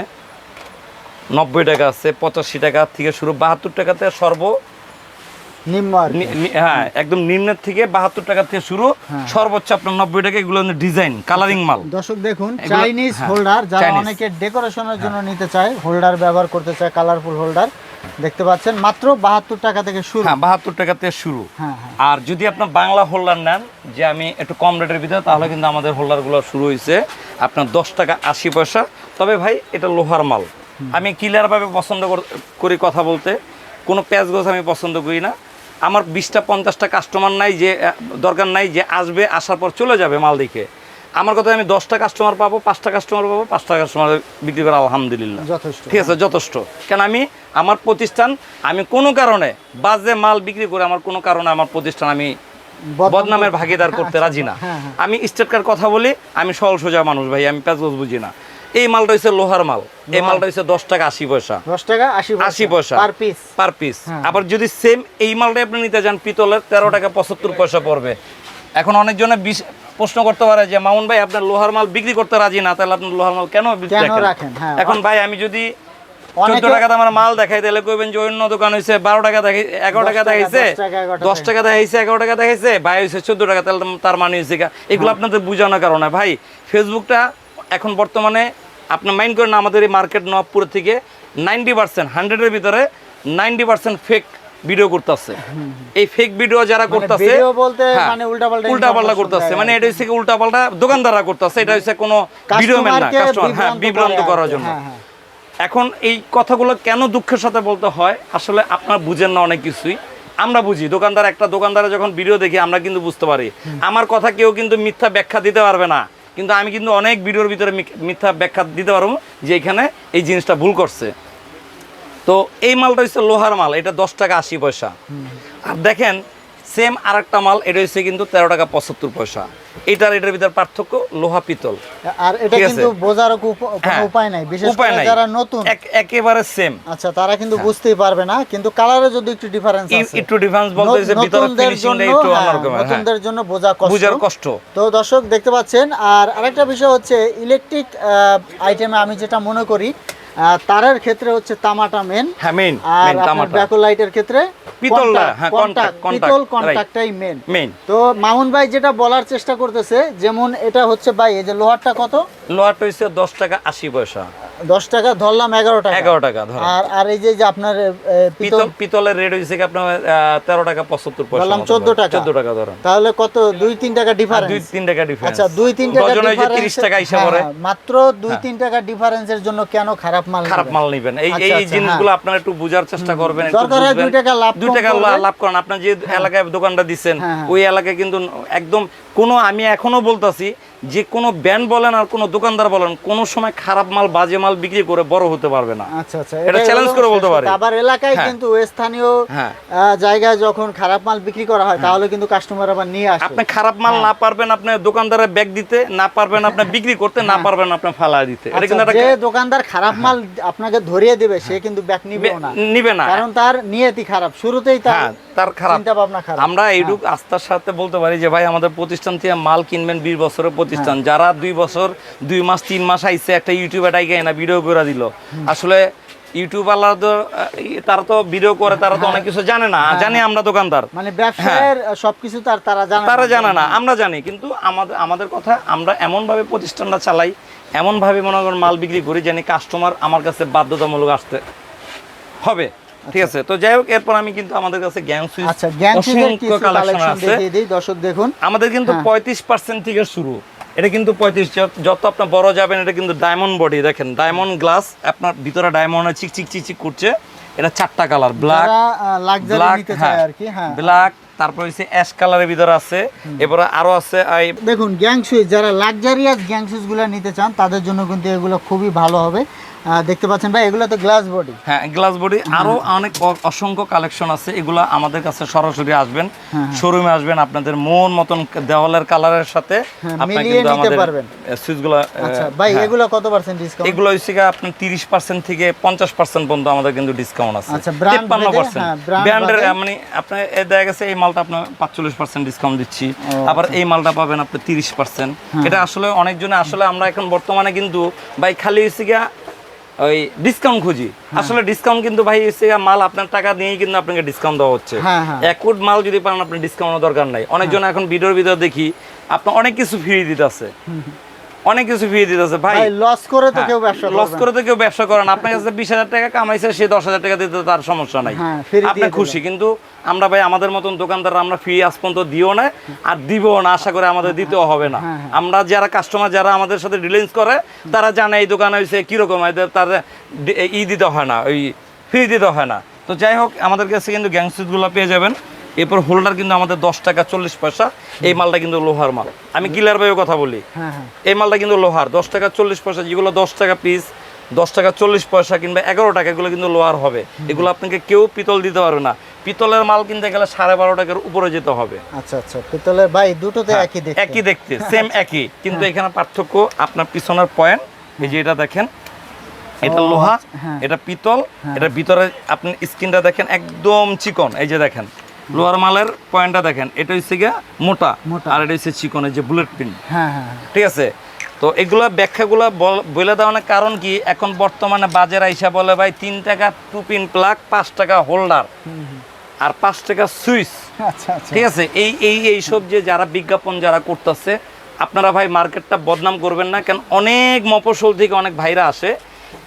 A: নব্বই টাকা আছে, পঁচাশি টাকা থেকে শুরু, বাহাত্তর টাকাতে সর্ব হ্যাঁ একদম নিম্নের থেকে বাহাত্তর টাকা থেকে শুরু
B: হ্যাঁ।
A: সর্বোচ্চ আপনার নব্বই টাকা এগুলো ডিজাইন কালারিং মাল।
B: দর্শক দেখুন চাইনিজ
A: হ্যাঁ,
B: হোল্ডার যারা অনেকে ডেকোরেশনের জন্য নিতে চায় হোল্ডার ব্যবহার করতে চায় কালারফুল হোল্ডার দেখতে পাচ্ছেন মাত্র বাহাত্তর টাকা থেকে শুরু।
A: হ্যাঁ বাহাত্তর টাকা থেকে শুরু।
B: হ্যাঁ হ্যাঁ।
A: আর যদি আপনার বাংলা হোল্ডার নেন যে আমি একটু কম রেটের ভিতরে তাহলে কিন্তু আমাদের হোল্ডারগুলো শুরু হয়েছে আপনার দশ টাকা আশি পয়সা। তবে ভাই এটা লোহার মাল। আমি ক্লিয়ারভাবে পছন্দ করি কথা বলতে। কোনো প্যাচ গোছ আমি পছন্দ করি না। আমার বিশটা পঞ্চাশটা কাস্টমার নাই যে দরকার নাই যে আসবে আসার পর চলে যাবে মাল দেখে। আমার কথা আমি দশটা কাস্টমার পাবো পাঁচটা কাস্টমার পাবো পাঁচটা কাস্টমার বিক্রি করা আলহামদুলিল্লাহ।
B: যথেষ্ট।
A: ঠিক আছে যথেষ্ট। কেন আমি আমার প্রতিষ্ঠান আমি কোনো কারণে বাজে মাল বিক্রি করে আমার কোনো কারণে আমার প্রতিষ্ঠান আমি বদনামের ভাগিদার করতে রাজি না।
B: হ্যাঁ, হ্যাঁ।
A: আমি স্টেটকার কথা বলি আমি সরল সোজা মানুষ ভাই আমি প্যাচগোজ বুঝি না। এই মালটা হচ্ছে লোহার মাল। এই মালটা হচ্ছে দশ টাকা আশি পয়সা।
B: দশ টাকা আশি
A: আশি পয়সা।
B: পার পিস
A: পার পিস
B: হ্যাঁ।
A: আবার যদি সেম এই মালটা আপনি নিতে যান পিতলের তেরো টাকা পঁচাত্তর পয়সা পড়বে। এখন অনেকজনে বিশ- প্রশ্ন করতে পারে যে মামুন ভাই আপনার লোহার মাল বিক্রি করতে রাজি না তাহলে আপনি লোহার মাল কেন রাখেন?
B: হ্যাঁ।
A: এখন ভাই আমি যদি চোদ্দ টাকা আমার মাল দেখাই তাহলে কইবেন যে অন্য দোকান হইছে বারো টাকা দেখাই এগারো টাকা দেখাইছে
B: দশ টাকা,
A: দেখাইছে এগারো টাকা দেখাইছে ভাই হইছে চোদ্দ টাকা তাহলে তার মানে হয়েছে এগুলো
B: হ্যাঁ।
A: আপনাদের বোঝানোর কারণে। ভাই ফেসবুকটা এখন বর্তমানে আপনার মাইন্ড করেন আমাদের এই মার্কেট নবপুর থেকে নাইনটি পার্সেন্ট হান্ড্রেডের ভিতরে নাইনটি পার্সেন্ট ফেক ভিডিও করতেছে। এই ফেক ভিডিও যারা করতেছে
B: বলতে মানে উল্টাপাল্টা
A: উল্টা পাল্টা করতেছে। মানে এটা হচ্ছে উল্টা পাল্টা দোকানদাররা করতেছে এটা হচ্ছে কোনো ভিডিও ম্যান না কাস্টমার হ্যাঁ
B: বিভ্রান্ত
A: বিভ্রান্ত করার জন্য।
B: হ্যাঁ, হ্যাঁ।
A: এখন এই কথাগুলো কেন দুঃখের সাথে বলতে হয় আসলে আপনার বুঝেন না অনেক কিছুই। আমরা বুঝি দোকানদার একটা দোকানদারে যখন ভিডিও দেখি আমরা কিন্তু বুঝতে পারি। আমার কথা কেউ কিন্তু মিথ্যা ব্যাখ্যা দিতে পারবে না। কিন্তু আমি কিন্তু অনেক ভিডিওর ভিতরে মিথ্যা ব্যাখ্যা দিতে পারব যে এখানে এই জিনিসটা ভুল করছে। তো এই মালটা হচ্ছে লোহার মাল, এটা দশ টাকা আশি পয়সা। আর দেখেন সেম আরেকটা মাল এটা হচ্ছে কিন্তু তেরো টাকা পঁচাত্তর পয়সা। এটার এটার ভিতরে পার্থক্য লোহা পিতল।
B: আর এটা কিন্তু কোনো
A: হ্যাঁ,
B: উপায় নাই বিশেষ করে যারা নতুন।
A: একেবারে সেম।
B: আচ্ছা তারা কিন্তু বুঝতেই পারবে না কিন্তু কালারে যদি একটু ডিফারেন্স আছে।
A: একটু ডিফারেন্স বলতে যে ভিতরে ফিনিশিংটা একটু
B: হ্যাঁ,
A: অন্যরকম হ্যাঁ।
B: নতুনদের জন্য বোঝা কষ্ট।
A: বুঝার কষ্ট।
B: তো দর্শক দেখতে পাচ্ছেন আর আরেকটা বিষয় হচ্ছে ইলেকট্রিক আইটেমে আমি যেটা মনে করি তারের ক্ষেত্রে হচ্ছে তামাটা মেন
A: হ্যাঁ মেন
B: আর ব্যাকোলাইটের ক্ষেত্রে
A: পিতলটা, হ্যাঁ, কন্টাক্ট
B: পিতল. কন্টাক্টটাই মেন
A: মেন
B: তো মামুন ভাই যেটা বলার চেষ্টা করতেছে যেমন এটা হচ্ছে ভাই এই যে লোহারটা কত?
A: লোহারটা হচ্ছে দশ টাকা আশি পয়সা।
B: দশ টাকা ধরলাম এগারো টাকা।
A: এগারো টাকা
B: আর আর এই যে আপনার পিতল
A: পিতল পিতলের রেট আপনার তেরো টাকা পঁচাত্তর পয়সা মতো
B: 14 টাকা।
A: 14 টাকা ধরেন
B: তাহলে কত? দুই তিন টাকা
A: আর দুই
B: ডিফারেন্স
A: তিন টাকা ডিফারেন্স
B: আচ্ছা দুই তিন টাকা
A: তিরিশ টাকা হিসাব
B: হ্যাঁ,
A: করে।
B: হ্যাঁ, মাত্র দুই তিন টাকা ডিফারেন্সের জন্য কেন খারাপ মাল
A: খারাপ মাল নিবেন। এই
B: আচ্ছা,
A: এই
B: আচ্ছা,
A: জিনিসগুলো আপনারা একটু বোঝার চেষ্টা করবেন
B: দরকার হয়। দুই টাকা লাভ
A: দুই টাকা লাভ করেন। আপনার যে এলাকায় দোকানটা দিচ্ছেন
B: হ্যাঁ, হ্যাঁ।
A: ওই এলাকায় কিন্তু একদম কোনো আমি এখনও বলতাছি যে কোনো ব্যান্ড বলেন আর কোনো দোকানদার বলেন কোনো সময় খারাপ মাল বাজে মাল বিক্রি করে বড় হতে পারবে না।
B: আচ্ছা আচ্ছা
A: এটা
B: হলো
A: করে বলতে পারি।
B: আবার এলাকায়
A: হ্যাঁ।
B: কিন্তু স্থানীয়
A: হ্যাঁ।
B: জায়গায় যখন খারাপ মাল বিক্রি করা হয় তাহলে কিন্তু কাস্টমার আবার নিয়ে আসে।
A: আপনি খারাপ মাল
B: হ্যাঁ।
A: না পারবেন আপনি দোকানদারে ব্যাগ দিতে না পারবেন আপনি বিক্রি করতে না পারবেন আপনি ফালা দিতে। এটা
B: আচ্ছা,
A: কিন্তু
B: যে দোকানদার খারাপ মাল আপনাকে ধরিয়ে দেবে সে কিন্তু ব্যাগ নিবে না।
A: নিবে না।
B: কারণ তার নিয়তি খারাপ শুরুতেই তার
A: হ্যাঁ তার খারাপ।
B: চিন্তা ভাবনা খারাপ।
A: আমরা এইটুক আস্থার সাথে বলতে পারি যে ভাই আমাদের প্রতিষ্ঠান থেকে মাল কিনবেন বিশ বছরের প্রতিষ্ঠান
B: হ্যাঁ।
A: যারা দুই বছর দুই মাস তিন মাস আইছে একটা ইউটিউবে ডাইকে না ভিডিও করে দিল। আসলে ইউটিউব আল্লাহ তো তারা তো ভিডিও করে তারা তো অনেক কিছু জানে না। জানি আমরা দোকানদার।
B: মানে ব্যবসায়ের সবকিছু তার তারা জানে
A: হ্যাঁ। তারা জানে না আমরা জানি। কিন্তু আমাদের আমাদের কথা আমরা এমনভাবে প্রতিষ্ঠানটা চালাই এমনভাবে মনে করেন মাল বিক্রি করি জানি কাস্টমার আমার কাছে বাধ্যতামূলক আসতে হবে। ঠিক আছে? তো যাই হোক এরপর আমি কিন্তু আমাদের কাছে জ্ঞান সুইচ
B: আচ্ছা গ্যাংসিজের কিছু
A: কালেকশন আছে।
B: দেখিয়ে দিই দর্শক দেখুন।
A: আমাদের কিন্তু
B: হ্যাঁ।
A: পঁয়ত্রিশ পার্সেন্ট থেকে শুরু। এটা কিন্তু পঁয়ত্রিশ যত আপনার বড় যাবেন এটা কিন্তু ডায়মন্ড বডি দেখেন ডায়মন্ড গ্লাস আপনার ভিতরে ডায়মন্ড চিক চিক চিক করছে। এটা চারটা কালার ব্ল্যাক ব্ল্যাক তারপর হচ্ছে অ্যাশ কালারের ভিতরে আছে। এরপরে আরও আছে
B: দেখুন গ্যাং সুইচ যারা লাক্সারিয়াস গ্যাংগুলো নিতে চান তাদের জন্য কিন্তু এগুলো খুবই ভালো হবে। দেখতে পাচ্ছেন ভাই এগুলো তো গ্লাস বডি
A: হ্যাঁ গ্লাস বডি আরও অনেক অসংখ্য কালেকশন আছে। এগুলো আমাদের কাছে সরাসরি আসবেন।
B: হ্যাঁ,
A: শোরুমে আসবেন আপনাদের মন মতন দেওয়ালের কালারের সাথে
B: হ্যাঁ,
A: আপনি কিন্তু
B: নিতে
A: আমাদের
B: পারবেন।
A: সুইচগুলো
B: আচ্ছা ভাই এগুলো কত পার্সেন্ট ডিসকাউন্ট
A: এগুলো হচ্ছে তিরিশ পার্সেন্ট থেকে পঞ্চাশ পার্সেন্ট পর্যন্ত আমাদের কিন্তু ডিসকাউন্ট আছে।
B: আচ্ছা, brand
A: তিপ্পান্ন পার্সেন্ট
B: হ্যাঁ,
A: ব্র্যান্ডের মানে আপনার এ দেখা গেছে এই মালটা পাঁচচল্লিশ পার্সেন্ট ডিসকাউন্ট দিচ্ছি। আবার এই মালটা পাবেন আপনি তিরিশ পার্সেন্ট
B: হ্যাঁ।
A: এটা আসলে অনেকজনে আসলে আমরা এখন বর্তমানে কিন্তু ভাই খালি হচ্ছে ওই ডিসকাউন্ট খুঁজি।
B: হ্যাঁ।
A: আসলে ডিসকাউন্ট কিন্তু ভাই হচ্ছে মাল আপনার টাকা দিয়েই কিন্তু আপনাকে ডিসকাউন্ট দেওয়া হচ্ছে।
B: হ্যাঁ, হ্যাঁ।
A: এক কোট মাল যদি পান আপনার ডিসকাউন্ট দরকার নাই। অনেকজন এখন ভিডিওর ভিতর দেখি আপনার অনেক কিছু ফ্রি দিতেছে। অনেক কিছু ফ্রি দিতেছে ভাই।
B: লস করে তো কেউ ব্যবসা
A: লস করে তো কেউ ব্যবসা করে না। আপনার কাছে বিশ হাজার টাকা কামাইছে সে দশ হাজার টাকা দিতে তার সমস্যা নাই।
B: হ্যাঁ,
A: আপনি খুশি কিন্তু আমরা ভাই আমাদের মতন দোকানদার আমরা ফ্রি আজ পর্যন্ত দিও না আর দিব না আশা করে আমাদের দিতেও হবে না।
B: হ্যাঁ, হ্যাঁ।
A: আমরা যারা কাস্টমার যারা আমাদের সাথে ডিলিংস করে তারা জানে এই দোকানে হয়েছে কীরকম এদের তার ই দিতে হয় না ওই ফ্রি দিতে হয় না। তো যাই হোক আমাদের কাছে কিন্তু গ্যাংসুইটগুলো পেয়ে যাবেন। এরপর হোল্ডার কিন্তু আমাদের দশ টাকা চল্লিশ পয়সা এই মালটা কিন্তু লোহার মাল। আমি কিলার ভাইও কথা বলি।
B: হ্যাঁ হ্যাঁ।
A: এই মালটা কিন্তু লোহার দশ টাকা চল্লিশ পয়সা যেগুলো দশ টাকা পিস দশ টাকা চল্লিশ পয়সা কিংবা এগারো টাকা এগুলো কিন্তু লোহার হবে। এগুলো আপনাকে কেউ পিতল দিতে পারবে না। পিতলের মাল কিনতে গেলে সাড়ে বারো টাকার উপরে যেতে হবে।
B: আচ্ছা আচ্ছা পিতলের ভাই দুটোতে একই দেখতে।
A: একই দেখতে সেম একই। কিন্তু এখানে পার্থক্য আপনার পিছনের পয়েন্ট এই যে এটা দেখেন এটা লোহা
B: আচ্ছা, হ্যাঁ।
A: এটা পিতল এটা ভিতরে আপনি স্কিনটা দেখেন একদম চিকন এই যে দেখেন। লোহার মালের পয়েন্টটা দেখেন এটা হচ্ছে গিয়া মোটা। আর এটা হচ্ছে চিকন যে বুলেট পিন
B: হ্যাঁ হ্যাঁ হ্যাঁ।
A: ঠিক আছে? তো এগুলা ব্যাখ্যাগুলো বল- দেওয়ার কারণ কি? এখন বর্তমানে বাজার আইসা বলে ভাই তিন টাকা টু পিন প্লাগ পাঁচ টাকা হোল্ডার আর পাঁচ টাকা সুইচ।
B: আচ্ছা আচ্ছা।
A: ঠিক আছে? এই এই এইসব যে যারা বিজ্ঞাপন যারা করতেছে আপনারা ভাই মার্কেটটা বদনাম করবেন না কেন অনেক মফসল থেকে অনেক ভাইরা আসে।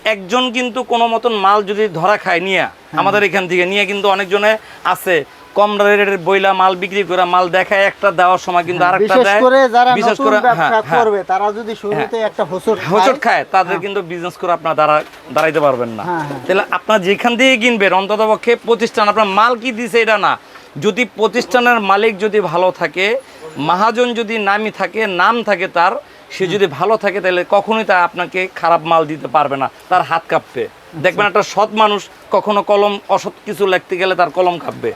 A: একজন কিন্তু কোনো মতন মাল যদি ধরা খায় নিয়ে আমাদের এখান থেকে নিয়ে কিন্তু অনেকজনে আছে কম রেটের বইলা মাল বিক্রি করে মাল দেখায় একটা দেওয়ার সময় কিন্তু আরেকটা
B: বিশেষ
A: দেয়।
B: করে যারা
A: বিশেষ করে হ্যাঁ হ্যাঁ।
B: করবে তারা যদি শুরুতে একটা হোসট
A: হোঁচট খায় তাদের কিন্তু বিজনেস করে আপনার দাঁড়া দাঁড়াইতে পারবেন না।
B: হ্যাঁ, হ্যাঁ।
A: তাহলে আপনার যেখান থেকে কিনবেন অন্তত পক্ষে প্রতিষ্ঠান আপনার মাল কি দিছে এটা না। যদি প্রতিষ্ঠানের মালিক যদি ভালো থাকে মহাজন যদি নামি থাকে নাম থাকে তার সে যদি ভালো থাকে তাহলে কখনোই তা আপনাকে খারাপ মাল দিতে পারবে না তার হাত কাঁপবে দেখবেন একটা সৎ মানুষ কখনো কলম অসৎ কিছু লিখতে গেলে তার কলম কাঁপবে।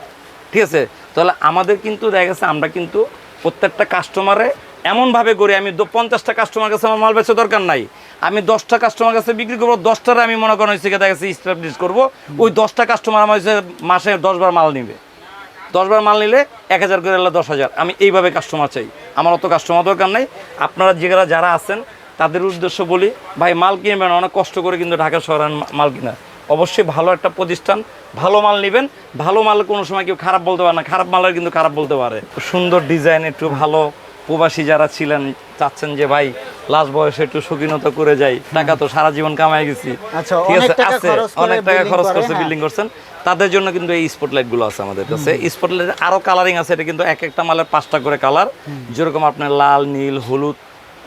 A: ঠিক আছে? তাহলে আমাদের কিন্তু দেখা গেছে আমরা কিন্তু প্রত্যেকটা কাস্টমারে এমনভাবে করি, আমি পঞ্চাশটা কাস্টমার কাছে আমার মাল বেচা দরকার নাই। আমি দশটা কাস্টমার কাছে বিক্রি করব, দশটারে আমি মনে করেন হচ্ছে দেখা গেছে স্টাবলিশ করব, ওই দশটা কাস্টমার আমার হচ্ছে মাসে দশবার মাল নিবে। দশবার মাল নিলে এক হাজার করে দশ হাজার। আমি এইভাবে কাস্টমার চাই। আমার অত কাস্টমার দরকার নেই। আপনারা যেগুলা যারা আছেন, তাদের উদ্দেশ্য বলি, ভাই মাল কিনবেন, অনেক কষ্ট করে কিন্তু ঢাকা শহরের মাল কিনা অবশ্যই ভালো একটা প্রতিষ্ঠান ভালো মাল নেবেন। ভালো মাল কোনো সময় কেউ খারাপ বলতে পারে না খারাপ মালের কিন্তু খারাপ বলতে পারে। সুন্দর ডিজাইন একটু ভালো প্রবাসী যারা ছিলেন চাচ্ছেন যে ভাই লাস্ট বয়সে একটু শৌখিনতা করে যাই। টাকা তো সারা জীবন কামাই গেছি।
B: আচ্ছা,
A: ঠিক
B: অনেক
A: আছে
B: টাকা
A: আছে। অনেক টাকা খরচ করছে
B: হ্যাঁ।
A: বিল্ডিং করছেন। তাদের জন্য কিন্তু এই স্পটলাইটগুলো আছে আমাদের কাছে। স্পটলাইট আরও কালারিং আছে এটা কিন্তু এক একটা মালের পাঁচটা করে কালার যেরকম আপনার লাল নীল হলুদ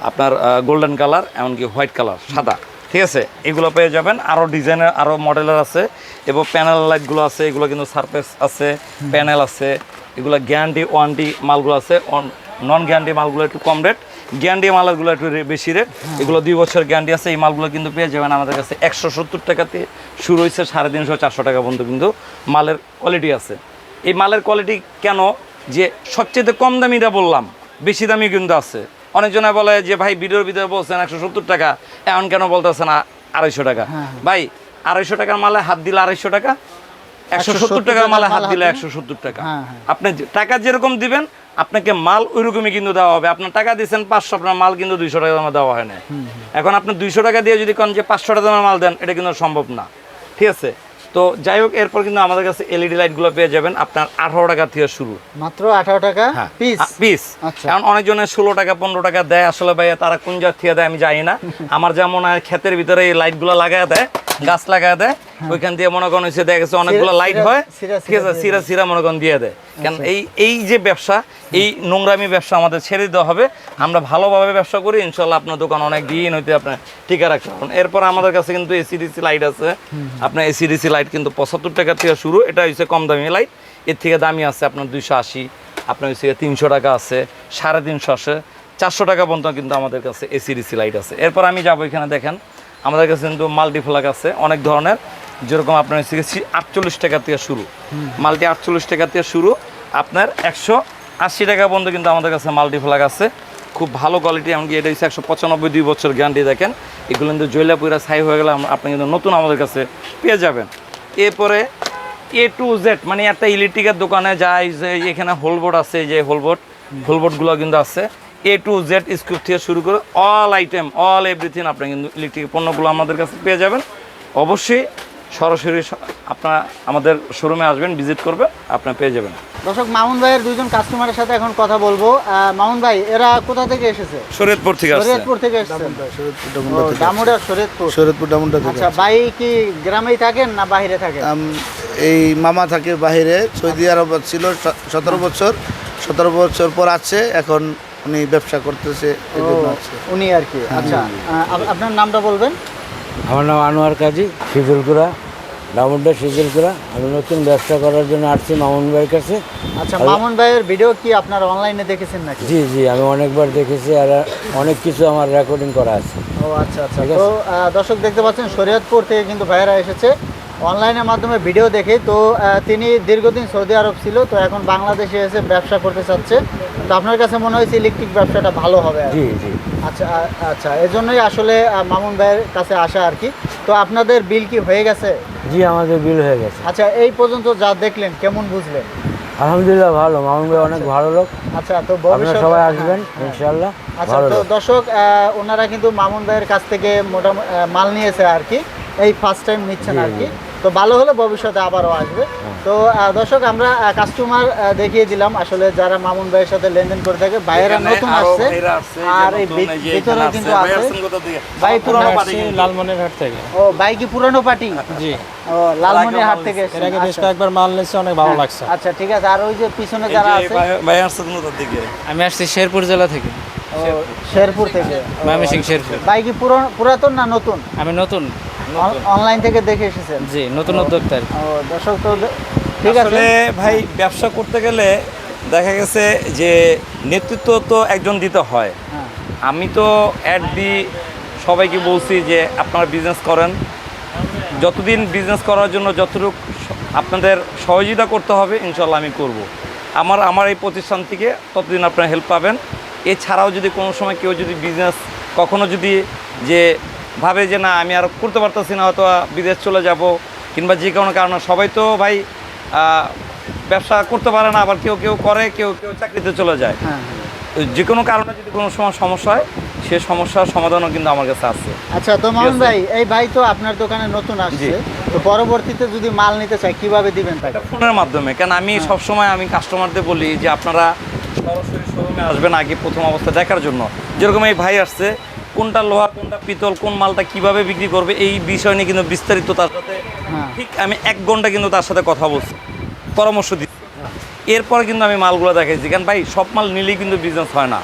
A: আপনার গোল্ডেন কালার এমনকি হোয়াইট কালার সাদা। ঠিক আছে? এগুলো পেয়ে যাবেন। আরও ডিজাইনের আরও মডেলের আছে। এবং প্যানেল লাইটগুলো আছে, এগুলো কিন্তু সারফেস আছে প্যানেল আছে। এগুলো গ্যারান্টি ওয়ারেন্টি মালগুলো আছে। নন গ্যারান্টি মালগুলো একটু কম রেট গ্যারান্টি মালগুলো একটু বেশি রেট এগুলো দুই বছর গ্যারান্টি আছে। এই মালগুলো কিন্তু পেয়ে যাবেন আমাদের কাছে একশো সত্তর টাকাতে। শুরু হয়েছে সাড়ে তিনশো, চারশো টাকা পর্যন্ত কিন্তু মালের কোয়ালিটি আছে। এই মালের কোয়ালিটি কেন? যে সবচেয়ে কম দামিটা বললাম, বেশি দামি কিন্তু আছে। অনেকজনে বলে যে ভাই ভিডিওর ভিতরে বলছেন একশো সত্তর টাকা এমন কেন বলতেছেন আড়াইশো টাকা? ভাই আড়াইশো টাকার মালে হাত দিলে আড়াইশো টাকা একশো সত্তর টাকার মালে হাত দিলে একশো সত্তর টাকা।
B: হ্যাঁ, হ্যাঁ।
A: আপনি টাকা যেরকম দিবেন আপনাকে মাল ওই ওইরকমই কিন্তু দেওয়া হবে। আপনার টাকা দিয়েছেন পাঁচশো আপনার মাল কিন্তু দুইশো টাকা দামে দেওয়া হয় না এখন আপনি দুইশো টাকা দিয়ে যদি কোন যে পাঁচশো টাকা দামের মাল দেন এটা কিন্তু সম্ভব না। ঠিক আছে? তো যাই হোক এরপর কিন্তু আমাদের কাছে এলইডি লাইটগুলো পেয়ে যাবেন আপনার আঠারো টাকা থেকে শুরু।
B: মাত্র আঠারো টাকা? পিস
A: পিস
B: আচ্ছা।
A: এখন অনেকজনের ষোলো টাকা পনেরো টাকা দেয়। আসলে ভাইয়া তারা কোন জাত থেকে দেয় আমি জানি না। আমার যেমন খেতের ক্ষেতের ভিতরে এই লাইটগুলো লাগায় দেয় গাছ লাগায় দেয় ওইখান দিয়ে মনে করেন হচ্ছে দেখা গেছে অনেকগুলো লাইট হয় ঠিক আছে
B: সিরা
A: সিরা সিরা মনে করেন দিয়ে দেয়। কেন এই এই যে ব্যবসা এই নোংরামি ব্যবসা আমাদের ছেড়ে দিতে হবে আমরা ভালোভাবে ব্যবসা করি ইনশাল্লাহ আপনার দোকান অনেক দিন হইতে আপনার টিকা রাখতে পারবেন। এরপর আমাদের কাছে কিন্তু এসিডিসি লাইট আছে। আপনার এসিডিসি লাইট কিন্তু পঁচাত্তর টাকা থেকে শুরু এটা হচ্ছে কম দামি লাইটের থেকে দামি আছে আপনার দুইশো আশি আপনার হচ্ছে তিনশো টাকা আছে সাড়ে তিনশো আছে চারশো টাকা পর্যন্ত কিন্তু আমাদের কাছে এসিডিসি লাইট আছে। এরপর আমি যাব এখানে দেখেন। আমাদের কাছে কিন্তু মাল্টিফ্লাগ আছে অনেক ধরনের। যেরকম আপনার হচ্ছে আটচল্লিশ টাকা থেকে শুরু। মাল্টি আটচল্লিশ টাকা থেকে শুরু আপনার একশো আশি টাকা পর্যন্ত কিন্তু আমাদের কাছে মাল্টিফ্লাগ আছে। খুব ভালো কোয়ালিটি এমনকি এটা হচ্ছে একশো পঁচানব্বই দুই বছর গ্যারান্টি দেখেন। এগুলো কিন্তু জৈলাপুরা ছাই হয়ে গেলে আপনি কিন্তু নতুন আমাদের কাছে পেয়ে যাবেন। এরপরে এ টু জেড মানে একটা ইলেকট্রিকের দোকানে যাই যে এখানে হোলবোর্ড আছে এই যে হোলবোর্ড হোলবোর্ডগুলো কিন্তু আছে। এ টু জেড স্ক্রুপ থেকে শুরু করে অল আইটেম অল এভরিথিং আপনি কিন্তু ইলেকট্রিক পণ্যগুলো আমাদের কাছে পেয়ে যাবেন। অবশ্যই সরাসরি আপনার আমাদের শোরুমে আসবেন ভিজিট করবেন আপনারা পেয়ে যাবেন।
B: দর্শক মামুন ভাইয়ের দুইজন কাস্টমারের সাথে এখন কথা বলব। মামুন ভাই এরা কোথা থেকে এসেছে?
A: শরীয়তপুর থেকে
B: শরীয়তপুর থেকে এসেছেন ও, দামুড়া শরীয়তপুর।
D: শরীয়তপুর ডামুনটা থেকে
B: আচ্ছা ভাই কি গ্রামেই থাকেন না বাইরে থাকেন?
D: এই মামা থাকে বাহিরে সৌদি আরব ছিল সতেরো বছর। সতেরো বছর পর আছে এখন উনি ব্যবসা করতেছে এই
B: ও,
D: জন্য
B: উনি আর কি আচ্ছা আপ- আপনার নামটা বলবেন?
C: আমার নাম আনোয়ার কাজী শিজুলকুড়া ডামুড্ডা শিজুলকুড়া আমি নতুন ব্যবসা করার জন্য আসছি মামুন ভাইয়ের কাছে।
B: আচ্ছা মামুন ভাইয়ের ভিডিও কি আপনারা অনলাইনে দেখেছেন নাকি?
C: জি জি আমি অনেকবার দেখেছি আর অনেক কিছু আমার রেকর্ডিং করা আছে।
B: ও আচ্ছা আচ্ছা।
C: ঠিক
B: তো আহ, দর্শক দেখতে পাচ্ছেন শরীয়তপুর থেকে কিন্তু ভাইয়েরা এসেছে। অনলাইনের মাধ্যমে ভিডিও দেখে তো তিনি দীর্ঘদিন সৌদি আরব ছিল তো এখন বাংলাদেশে এসে ব্যবসা করতে চাচ্ছে। তো আপনার কাছে মনে হয়েছে ইলেকট্রিক ব্যবসাটা ভালো হবে।
C: জি জি।
B: আচ্ছা আচ্ছা এজন্যই আসলে মামুন ভাইয়ের কাছে আসা আর কি। তো আপনাদের বিল কি হয়ে গেছে?
C: জি আমাদের বিল হয়ে গেছে।
B: আচ্ছা এই পর্যন্ত যা দেখলেন কেমন বুঝলেন?
C: আলহামদুলিল্লাহ ভালো মামুন ভাই অনেক ভালো লোক।
B: আচ্ছা তো
C: আপনারা সবাই
B: হ্যাঁ,
C: আসবেন ইনশাল্লাহ
B: আচ্ছা তো দর্শক ওনারা কিন্তু মামুন ভাইয়ের কাছ থেকে মোটামুটি মাল নিয়েছে আর কি। এই ফার্স্ট টাইম নিচ্ছেন আর কি। তো ভালো হলে ভবিষ্যতে আবারও আসবে। তো দর্শক আমরা কাস্টমার দেখিয়ে দিলাম। আসলে যারা মামুন ভাইয়ের সাথে লেনদেন করে থাকে ভাইয়েরা নতুন আসছে।
A: আসছে,
B: আর এই
A: নতুন,
B: ভিতরে কিন্তু
A: ভাই
B: আছে। ভাই
A: পুরনো বাড়ি কিন্তু।
E: লালমনিরহাট থেকে।
B: ও ভাই কি পুরানো পার্টি?
E: জি।
B: ও লালমনির হাট থেকে
E: এর। আগে বেশ
B: আচ্ছা।
E: কয়েকবার মাল নিয়েছি অনেক ভালো লাগছে।
B: আচ্ছা ঠিক আছে। আর ওই যে পিছনে যারা আছে
A: ভাই- আসছেন কোথা থেকে?
E: আমি আসছি শেরপুর জেলা থেকে।
B: শেরপুর থেকে। ও,
E: ময়মনসিং শেরপুর।
B: ভাই কি পুরো- পুরাতন না নতুন?
E: আমি নতুন।
B: অনলাইন থেকে দেখে এসেছেন?
E: জি নতুন উদ্যোক্তা আর কি।
B: ও দর্শক তো ঠিক আছে।
A: আসলে ভাই ব্যবসা করতে গেলে দেখা গেছে যে নেতৃত্ব তো একজন দিতে হয়।
B: হ্যাঁ।
A: আমি তো অ্যাড দি সবাইকে বলছি যে আপনারা বিজনেস করেন। যতদিন বিজনেস করার জন্য যতটুকু স- আপনাদের সহযোগিতা করতে হবে ইনশাল্লাহ আমি করব। আমার আমার এই প্রতিষ্ঠান থেকে ততদিন আপনারা হেল্প পাবেন। এছাড়াও যদি কোনো সময় কেউ যদি বিজনেস কখনো যদি যে ভাবে যে না আমি আর করতে পারতেছি না হয়তো বিদেশ চলে যাব কিংবা যে কোনো কারণে। সবাই তো ভাই ব্যবসা করতে পারে না আবার কেউ কেউ করে কেউ কেউ চাকরিতে চলে যায়।
B: হ্যাঁ
A: যে কোনো কারণে যদি কোনো সময় সমস্যা হয় সে সমস্যার সমাধানও কিন্তু আমার কাছে আছে।
B: আচ্ছা তো মামুন ভাই এই ভাই তো আপনার দোকানে নতুন আসছে তো পরবর্তীতে যদি মাল নিতে চায় কীভাবে দিবেন তাকে?
A: ফোনের মাধ্যমে কেন আমি সবসময় আমি কাস্টমারদের বলি যে আপনারা সরাসরি শোরুমে আসবেন আগে প্রথম অবস্থা দেখার জন্য। যেরকম এই ভাই আসছে কোনটা লোহা কোনটা পিতল কোন মালটা কীভাবে বিক্রি করবে এই বিষয় নিয়ে কিন্তু বিস্তারিত তার সাথে
B: হ্যাঁ।
A: ঠিক আমি এক ঘণ্টা কিন্তু তার সাথে কথা বলছি পরামর্শ দিচ্ছি। এরপর কিন্তু আমি মালগুলো দেখাইছি কারণ ভাই সব মাল নিলেই কিন্তু বিজনেস হয় না।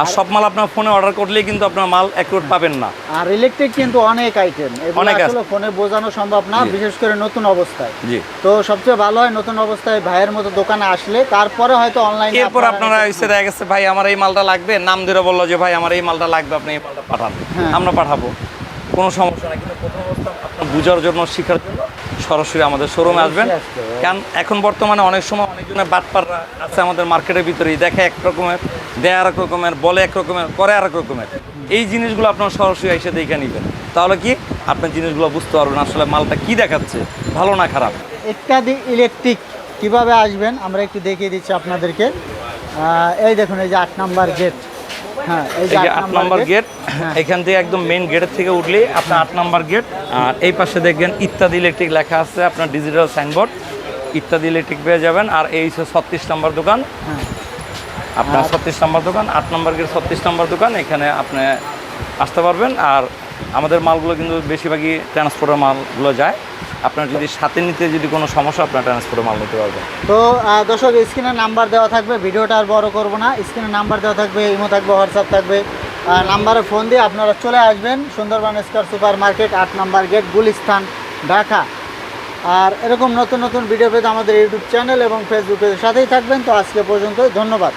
A: আর সব মাল আপনার ফোনে অর্ডার করলেই কিন্তু আপনার মাল অ্যাকুরেট পাবেন না।
B: আর ইলেকট্রিক কিন্তু অনেক আইটেম এগুলো
A: অনেক।
B: আসলে ফোনে বোঝানো সম্ভব না বিশেষ করে নতুন অবস্থায়।
A: জি।
B: তো সবচেয়ে ভালো হয় নতুন অবস্থায় ভাইয়ের মতো দোকানে আসলে তারপরে হয়তো অনলাইনে
A: এরপর আপনারা এসে দেখা গেছে ভাই আমার এই মালটা লাগবে। নাম ধরে বলল যে ভাই আমার এই মালটা লাগবে আপনি এই মালটা পাঠান।
B: হ্যাঁ।
A: আমরা পাঠাবো। কোনো সমস্যা নাই কিন্তু প্রথম অবস্থা আপনার বোঝার জন্য শেখার জন্য সরাসরি আমাদের শোরুমে আসবেন। কারণ এখন বর্তমানে অনেক সময় অনেকজনের বাটপাররা আছে আমাদের মার্কেটের ভিতরেই দেখে এক রকমের দেয় আর এক রকমের বলে এক রকমের করে আর এক রকমের। এই জিনিসগুলো আপনার সরাসরি এসে দেখে নেবেন। তাহলে কি? আপনার জিনিসগুলো বুঝতে পারবেন আসলে মালটা কি দেখাচ্ছে ভালো না খারাপ।
B: ইত্যাদি ইলেকট্রিক কীভাবে আসবেন আমরা একটু দেখিয়ে দিচ্ছি আপনাদেরকে। এই দেখুন এই যে আট নাম্বার গেট হ্যাঁ এই
A: এই যে আট নম্বর গেট এখান থেকে একদম মেইন গেটের থেকে উঠলে আপনার আট নম্বর গেট আর এই পাশে দেখবেন ইত্যাদি ইলেকট্রিক লেখা আছে আপনার ডিজিটাল সাইনবোর্ড ইত্যাদি ইলেকট্রিক পেয়ে যাবেন আর এই ছত্রিশ নম্বর দোকান।
B: হ্যাঁ।
A: আপনার ছত্রিশ নম্বর দোকান আট নম্বর গেট ছত্রিশ নম্বর দোকান এখানে আপনি আসতে পারবেন। আর আমাদের মালগুলো কিন্তু বেশিরভাগই ট্রান্সপোর্টের মালগুলো যায়। আপনার যদি সাথে নিতে যদি কোনো সমস্যা, আপনার ট্রান্সপোর্টের মাল নিতে পারবেন।
B: তো দর্শক স্ক্রিনে নাম্বার দেওয়া থাকবে, ভিডিওটা আর বড় করব না। স্ক্রিনে নাম্বার দেওয়া থাকবে, ইমো থাকবে, হোয়াটসঅ্যাপ থাকবে। নাম্বারে ফোন দিয়ে আপনারা চলে আসবেন, সুন্দরবন স্কোয়ার সুপার মার্কেট, আট নাম্বার গেট, গুলিস্তান, ঢাকা। আর এরকম নতুন নতুন ভিডিও পেতে আমাদের ইউটিউব চ্যানেল এবং ফেসবুকের সাথেই থাকবেন। তো আজকে পর্যন্ত ধন্যবাদ।